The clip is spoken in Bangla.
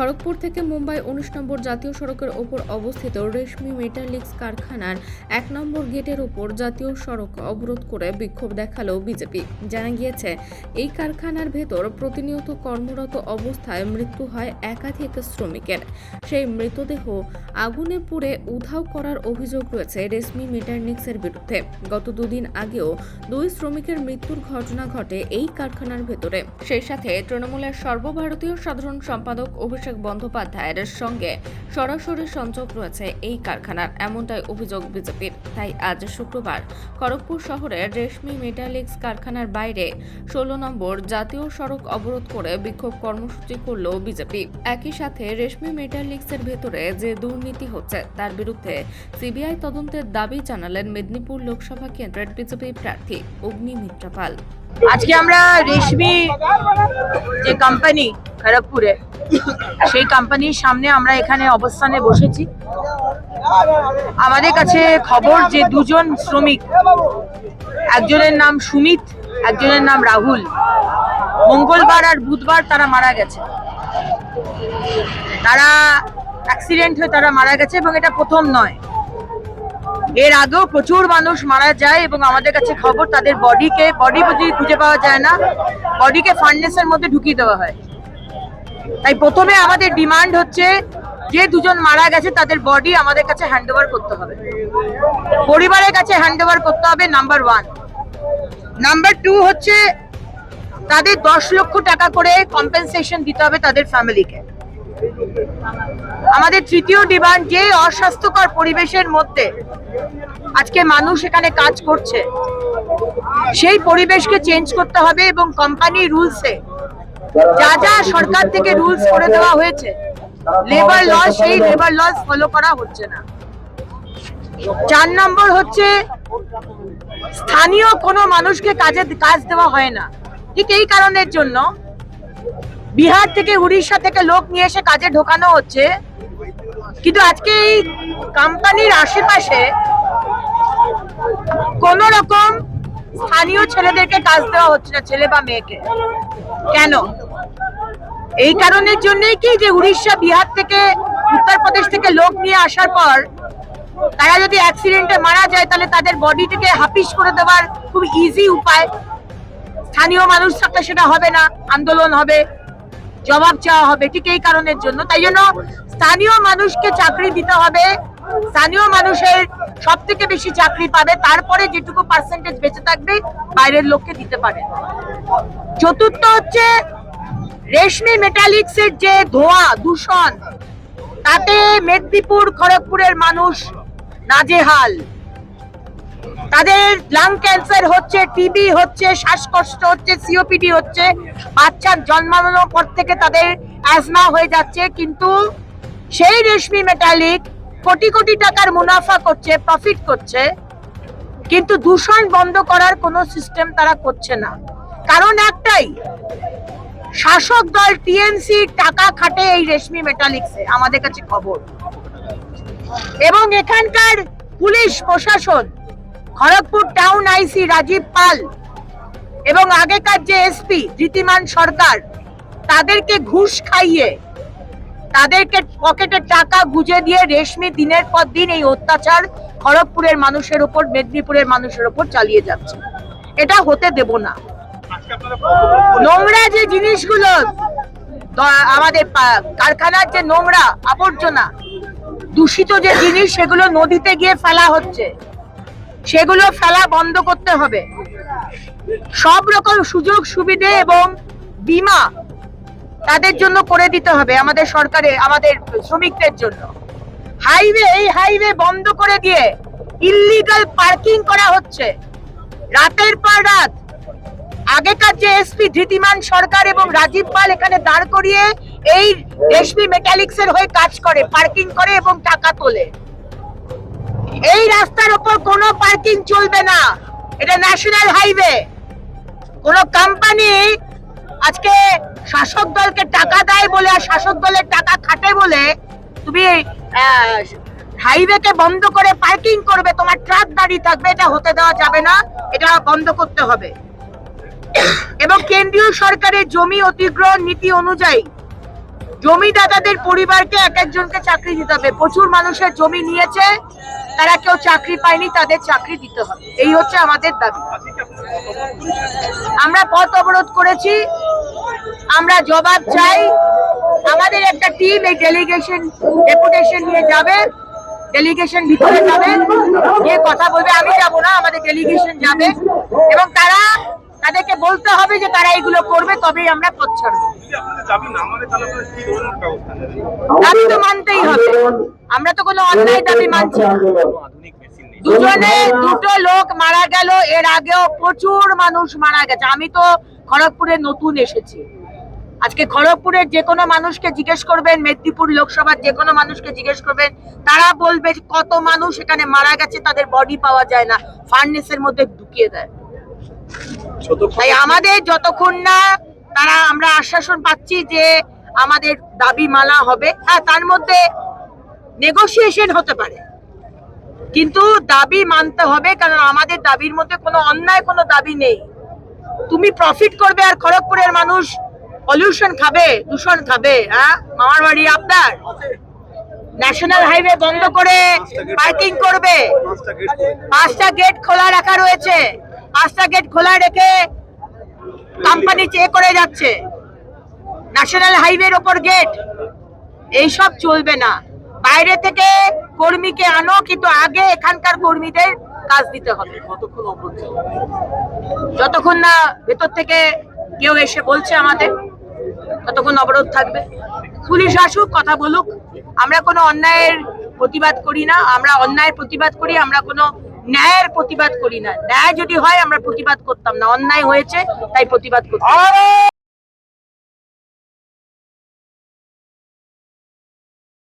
খড়গপুর থেকে মুম্বাই উনিশ নম্বর জাতীয় সড়কের ওপর অবস্থিত রেশমি মেটালিক্স কারখানার এক নম্বর গেটের ওপর জাতীয় সড়ক অবরোধ করে বিক্ষোভ দেখাল বিজেপি। জানা গিয়েছে, এই কারখানার ভেতর প্রতিনিয়ত কর্মরত অবস্থায় মৃত্যু হয় একাধিক শ্রমিকের। সেই মৃতদেহ আগুনে পুড়ে উধাও করার অভিযোগ রয়েছে রেশমি মেটার্নিক্সের বিরুদ্ধে। গত দুদিন আগেও দুই শ্রমিকের মৃত্যুর ঘটনা ঘটে এই কারখানার ভেতরে। সেই সাথে তৃণমূলের সর্বভারতীয় সাধারণ সম্পাদক অভিষেক বন্দ্যোপাধ্যায়ের সঙ্গে সরাসরি সংযোগ রয়েছে এই কারখানার, এমনটাই অভিযোগ বিজেপির। তাই আজ শুক্রবার খড়গপুর শহরের রেশমি মেটালিক্স কারখানার বাইরে ষোলো নম্বর জাতীয় সড়ক অবরোধ করে বিক্ষোভ কর্মসূচি করল বিজেপি। একই সাথে রেশমি মেটালিক্সের ভেতরে যে দুর্নীতি হচ্ছে, তার বিরুদ্ধে সিবিআই তদন্তের দাবি জানালেন মেদিনীপুর লোকসভা কেন্দ্রের বিজেপি প্রার্থী অগ্নি মিত্রা পাল। আজকে আমরা রেশমি যে কোম্পানি খড়গপুরে, সেই কোম্পানির সামনে আমরা এখানে অবস্থানে বসেছি। আমাদের কাছে খবর যে দুজন শ্রমিক, একজনের নাম সুমিত, একজনের নাম রাহুল। মঙ্গলবার আর বুধবার তারা মারা গেছে। তারা অ্যাক্সিডেন্ট হয়ে তারা মারা গেছে এবং এটা প্রথম নয়। এর আগেও প্রচুর মানুষ মারা যায় এবং আমাদের কাছে খবর, তাদের বডিকে, বডি যদি খুঁজে পাওয়া যায় না। বডিকে ফার্নেসের মধ্যে ঢুকিয়ে দেওয়া হয়। তাই প্রথমে আমাদের ডিমান্ড হচ্ছে, যে দুজন মারা গেছে, তাদের বডি আমাদের কাছে হ্যান্ড করতে হবে। পরিবারের কাছে হ্যান্ড করতে হবে, নাম্বার ওয়ান। নাম্বার টু হচ্ছে, তাদের দশ লক্ষ টাকা করে কম্পেনসেশন দিতে হবে তাদের ফ্যামিলিকে আমাদের তৃতীয় ডিমান্ড যে অস্বাস্থ্যকর পরিবেশের মধ্যে আজকে মানুষ এখানে কাজ করছে, সেই পরিবেশকে চেঞ্জ করতে হবে এবং কোম্পানি রুলসে যা যা সরকার থেকে রুলস করে দেওয়া হয়েছে লেবার ল সেই লেবার লস ফলো করা হচ্ছে না। চার নম্বর হচ্ছে স্থানীয় কোনো মানুষকে কাজে, কাজ দেওয়া হয় না। ঠিক এই কারণের জন্য বিহার থেকে উড়িষ্যা থেকে লোক নিয়ে এসে কাজে ঢোকানো হচ্ছে। কিন্তু আজকে এই কোম্পানির আশেপাশে কোন রকম স্থানীয় ছেলেদেরকে কাজ দেওয়া হচ্ছে না, ছেলে বা মেয়েকে। কেন? এই কারণের জন্যই কি যে উড়িষ্যা, বিহার থেকে উত্তরপ্রদেশ থেকে লোক নিয়ে আসার পর তারা যদি অ্যাক্সিডেন্টে মারা যায়, তাহলে তাদের বডিটাকে হাপিস করে দেওয়ার খুব ইজি উপায়। স্থানীয় মানুষ থাকলে সেটা হবে না, আন্দোলন হবে। জবাব চাওয়া হবে ঠিক এই কারণের জন্য। তাই জন্য স্থানীয় মানুষকে চাকরি দিতে হবে। স্থানীয় মানুষের সব থেকে বেশি চাকরি পাবে, তারপরে যেটুকু পার্সেন্টেজ বেঁচে থাকবে বাইরের লোককে দিতে পারে। চতুর্থ হচ্ছে রেশমি মেটালিক্স এর যে ধোঁয়া, দূষণ, তাতে মেদিনীপুর, খড়গপুরের মানুষ নাজেহাল। তাদের লাং ক্যান্সার হচ্ছে টিবি হচ্ছে, শ্বাসকষ্ট হচ্ছে সিওপিডি হচ্ছে। বাচ্চার জন্মানোর পর থেকে তাদের অ্যাজমা হয়ে যাচ্ছে, কিন্তু সেই রেশমি মেটালিক কোটি কোটি টাকার মুনাফা করছে প্রফিট করছে, কিন্তু দূষণ বন্ধ করার কোনো সিস্টেম তারা করছে না। কারণ একটাই, শাসক দল টিএমসি টাকা খাটে এই রেশমি মেটালিক্সে আমাদের কাছে খবর। এবং এখানকার পুলিশ, প্রশাসন খড়গপুর টাউন আইসি রাজীব পাল এবং আগেকার যে এসপি ধৃতিমান সরকার, তাদেরকে ঘুষ খাইয়ে, তাদেরকে পকেটে টাকা গুজে দিয়ে রেশমি দিনের পর দিন এই অত্যাচার খড়গপুরের মানুষের উপর মেদিনীপুরের মানুষের উপর চালিয়ে যাচ্ছে। এটা হতে দেব না। নোংরা যে জিনিসগুলো আমাদের কারখানার যে নোংরা আবর্জনা, দূষিত যে জিনিস, সেগুলো নদীতে গিয়ে ফেলা হচ্ছে। সেগুলো ফেলা বন্ধ করতে হবে। সব রকম সুযোগ, সুবিধে এবং বীমা তাদের জন্য করে দিতে হবে আমাদের সরকারে আমাদের শ্রমিকদের জন্য। হাইওয়ে, এই হাইওয়ে বন্ধ করে দিয়ে ইল্লিগাল পার্কিং করা হচ্ছে। রাতের পর রাত আগেকার যে এসপি ধৃতিমান সরকার এবং রাজীব পাল এখানে দাঁড় করিয়ে এই রেশমি মেটালিক্স এর হয়ে কাজ করে পার্কিং করে এবং টাকা তোলে। এই রাস্তার উপর কোনো পার্কিং চলবে না। এটা ন্যাশনাল হাইওয়ে। কোন কোম্পানি আজকে শাসক দলকে টাকা দেয় বলে আর শাসক দলের টাকা খাটে বলে তুমি হাইওয়েকে বন্ধ করে পার্কিং করবে, তোমার ট্রাক দাঁড়িয়ে থাকবে, এটা হতে দেওয়া যাবে না, এটা বন্ধ করতে হবে। এবং কেন্দ্রীয় সরকারের জমি অধিগ্রহণ নীতি অনুযায়ী জমিদাতাদের পরিবারকে এক একজনকে চাকরি দিতে হবে। প্রচুর মানুষের জমি নিয়েছে, তারা কেউ চাকরি পায়নি, তাদের চাকরি দিতে হবে। এই হচ্ছে আমাদের দাবি। আমরা পথ অবরোধ করেছি, আমরা জবাব চাই। আমাদের একটা টিম এই ডেলিগেশন ডেপুটেশন নিয়ে যাবে ডেলিগেশন ভিতরে যাবে, গিয়ে কথা বলবে। আমি যাব না, আমাদের ডেলিগেশন যাবে। এবং তারা, তাদেরকে বলতে হবে যে তারা এগুলো করবে, তবেই আমরা পথ ছাড়বো। দাবি তো মানতেই হবে। আমরা তো কোনো অন্যায় দাবি মানছি দুজনে দুটো লোক মারা গেল এর আগেও প্রচুর মানুষ মারা গেছে। আমি তো খড়গপুরে নতুন এসেছি। আজকে খড়গপুরের যে কোনো মানুষকে জিজ্ঞেস করবেন মেদিনীপুর লোকসভার যে কোনো মানুষকে জিজ্ঞেস করবেন তারা বলবে কত মানুষ এখানে মারা গেছে তাদের বডি পাওয়া যায় না ফার্নেসের মধ্যে ঢুকিয়ে দেয়। তাই আমাদের যতক্ষণ না তারা আমরা আশ্বাসন পাচ্ছি যে আমাদের দাবি মালা হবে হ্যাঁ তার মধ্যে নেগোসিয়েশন হতে পারে। কিন্তু দাবি মানতে হবে কারণ আমাদের দাবির মধ্যে কোনো অন্যায় কোনো দাবি নেই। তুমি প্রফিট করবে আর খড়গপুরের মানুষ পলিউশন খাবে দূষণ খাবে হ্যাঁ? মামার বাড়ি আপনার? ন্যাশনাল হাইওয়ে বন্ধ করে পার্কিং করবে। পাঁচটা গেট করে পাঁচটা গেট খোলা রাখা রয়েছে। পাঁচটা গেট খোলা রেখে কোম্পানি চেক করে যাচ্ছে। ন্যাশনাল হাইওয়ের ওপর গেট এইসব চলবে না। বাইরে থেকে কর্মীকে আনো কিন্তু আগে এখানকার কর্মীদের কাজ দিতে হবে। যতক্ষণ না ভেতর থেকে কেউ এসে বলছে আমাদের ততক্ষণ অবরোধ থাকবে। পুলিশ আসুক কথা বলুক। আমরা কোনো অন্যায়ের প্রতিবাদ করি না। আমরা অন্যায়ের প্রতিবাদ করি আমরা কোনো ন্যায়ের প্রতিবাদ করি না। ন্যায় যদি হয়, আমরা প্রতিবাদ করতাম না। অন্যায় হয়েছে, তাই প্রতিবাদ করতাম।